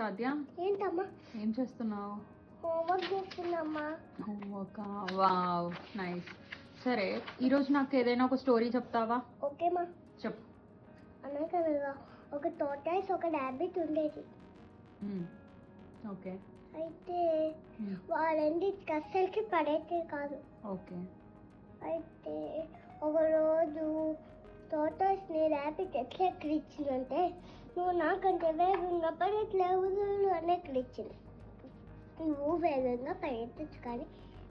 సాధ్య? ఏంటమ్మా? ఏం చేస్తున్నావు? హోంవర్క్ చేస్తున్నామ్మా. ఒక వావ్ నైస్. సరే ఈరోజు నాకు ఏదైనా ఒక స్టోరీ చెప్తావా? ఓకేమా చెప్పు. అనగనగా ఒక తోటాయిస్ ఒక ర్యాబిట్ ఉండేది. ఓకే. అయితే. వాళ్ళండి అస్సలకి పడేది కాదు. ఓకే. అయితే ఒకరోజు తోటాయిస్ని ర్యాబిట్ ఎట్లా ఎక్కిరించిందంటే నువ్వు నాకంటే వేగంగా పడట్లేవు అని ఎక్కిరించింది నువ్వు వేగంగా పరిగెత్తచ్చు కానీ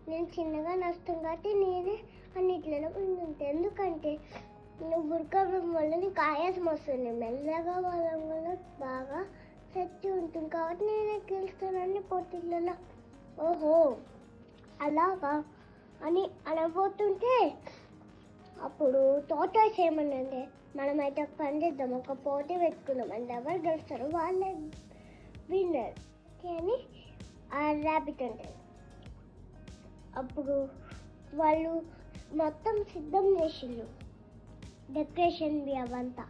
నేను చిన్నగా నష్టం కాబట్టి నేనే అన్నిట్లలో ముందుంటే ఎందుకంటే నువ్వు ఉరకడం వల్ల నీకు ఆయాసం వస్తుంది. మెల్లగా వాళ్ళం వల్ల బాగా శక్తి ఉంటుంది కాబట్టి నేనే గెలుస్తానని పోటీలలో. ఓహో! అలాగా అని అనబోతుంటే అప్పుడు తోటాస్ ఏమన్నంటే మనమైతే ఒక పని చేద్దాం ఒక పోటీ పెట్టుకుందాం అంటే ఎవరు గెలుస్తారు వాళ్ళే విన్నర్. అని ఆ ర్యాబిట్ అంటారు అప్పుడు వాళ్ళు మొత్తం సిద్ధం చేసిండ్రు. డెకరేషన్వి అవంతా.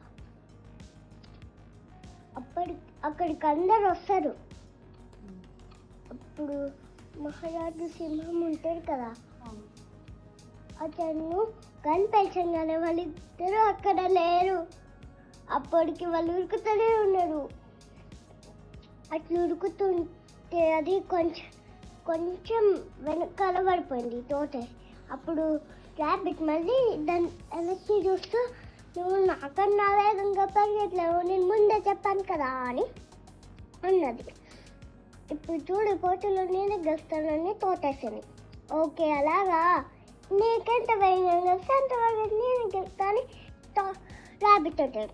అప్పటి అక్కడికి అందరు వస్తారు. అప్పుడు మహారాజు సింహం ఉంటారు కదా అతను కనిపించగానే వాళ్ళిద్దరూ అక్కడ లేరు. అప్పటికి వాళ్ళు ఉరుకుతూనే ఉన్నారు. అట్లా ఉరుకుతుంటే అది కొంచెం కొంచెం వెనకాల పడిపోయింది తోట. అప్పుడు ర్యాబిట్ మళ్ళీ దాన్ని వెనక్కి చూస్తూ నువ్వు నాకన్నా వేగంగా పరిగెట్లేవు నేను ముందే చెప్పాను కదా అని అన్నది. ఇప్పుడు చూడు పోటీలో నేనే గెలుస్తానని తోటేసాను ఓకే అలాగా. నీకెంత వేగం గెలిస్తే అంత వేగంగా నేను గెలుస్తాను ర్యాబిట్ అంటాడు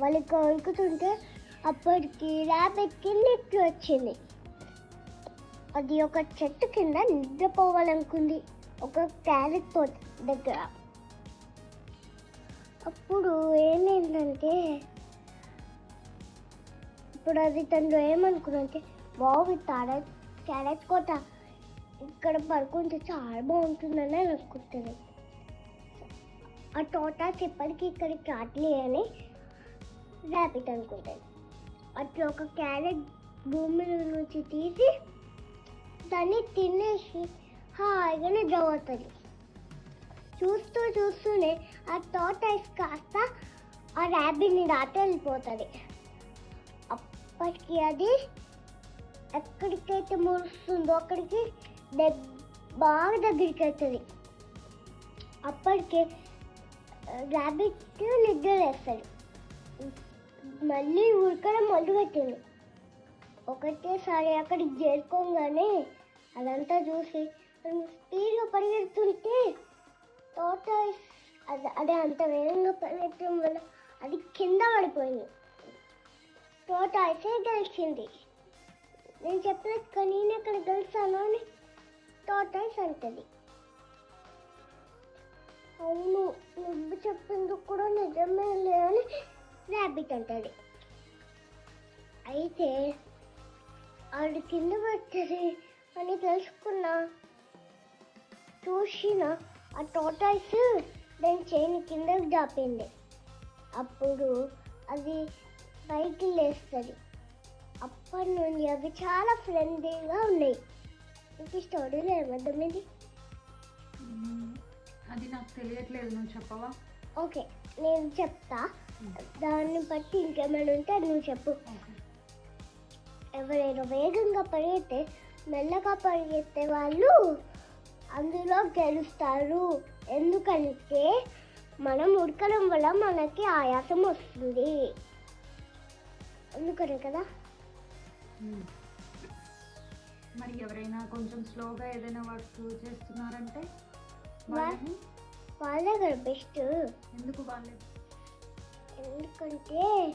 వాళ్ళు ఉరుకుతుంటే అప్పటికి ర్యాబిట్కి నిద్ర వచ్చింది. అది ఒక చెట్టు కింద నిద్రపోవాలనుకుంది ఒక క్యారెట్ తోట దగ్గర. అప్పుడు ఏమైందంటే ఇప్పుడు అది తను ఏమనుకున్నంటే అంటే క్యారెట్ క్యారెట్ కోట ఇక్కడ పడుకుంటే చాలా బాగుంటుందని అనుకుంటుంది ఆ తోట ఎప్పటికీ ఇక్కడికి రాట్లే అని ర్యాపిడ్ అనుకుంటుంది అట్లా ఒక క్యారెట్ భూమి నుంచి తీసి దాన్ని తినేసి హాయిగా నిద్రపోతుంది చూస్తూ చూస్తూనే ఆ తోట కాస్త ఆ ర్యాబిట్ని దాటి వెళ్ళిపోతుంది. అప్పటికి అది ఎక్కడికైతే మురుస్తుందో అక్కడికి బాగా దగ్గరికి వెళ్తుంది అప్పటికే ర్యాబిట్ నిద్ర వేస్తాడు మళ్ళీ ఉరకడం మొదలుపెట్టింది. ఒకటేసారి అక్కడికి చేరుకోగానే అదంతా చూసి స్పీడ్గా పరిగెడుతుంటే తోట అది అదే అంత వేగంగా పరిగెత్తడం వల్ల అది కింద పడిపోయింది. తోట అయితే గెలిచింది. నేను చెప్పినట్టు నేను అక్కడ గెలిచాను అని తోటైస్ అంటది అవును నువ్వు చెప్పింది కూడా నిజమే లేదని ర్యాబిట్ అంటది. అయితే ఆవిడ కింద పడుతుంది అని తెలుసుకున్నా. చూసిన ఆ టోటాయిస్ దాని చైన్ కిందకి దాపింది. అప్పుడు అది పైకి లేస్తుంది. అప్పటి నుండి అవి చాలా ఫ్రెండ్లీగా ఉన్నాయి. ఈ స్టోరీలో ఏమర్థమైంది? మ్మ్. అది నాకు తెలియట్లేదు నువ్వు చెప్పవా? ఓకే నేను చెప్తా. దాన్ని బట్టి ఇంకేమైనా ఉంటే నువ్వు చెప్పు. ఎవరైనా వేగంగా పరిగెత్తే మెల్లగా పరిగెత్తే వాళ్ళు అందులో గెలుస్తారు. ఎందుకంటే మనం ఉడకడం వల్ల మనకి ఆయాసం వస్తుంది. అందుకనే కదా. మరి ఎవరైనా కొంచెం స్లోగా ఏదైనా వర్క్ చేస్తున్నారంటే వాళ్ళే కదా బెస్ట్. ఎందుకు వాళ్ళే? ఎందుకంటే.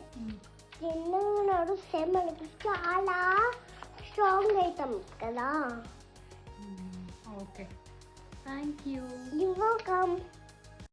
చిన్నగా నడుస్తే మనకి చాలా స్ట్రాంగ్ అవుతాం కదా. Okay. Thank you you welcome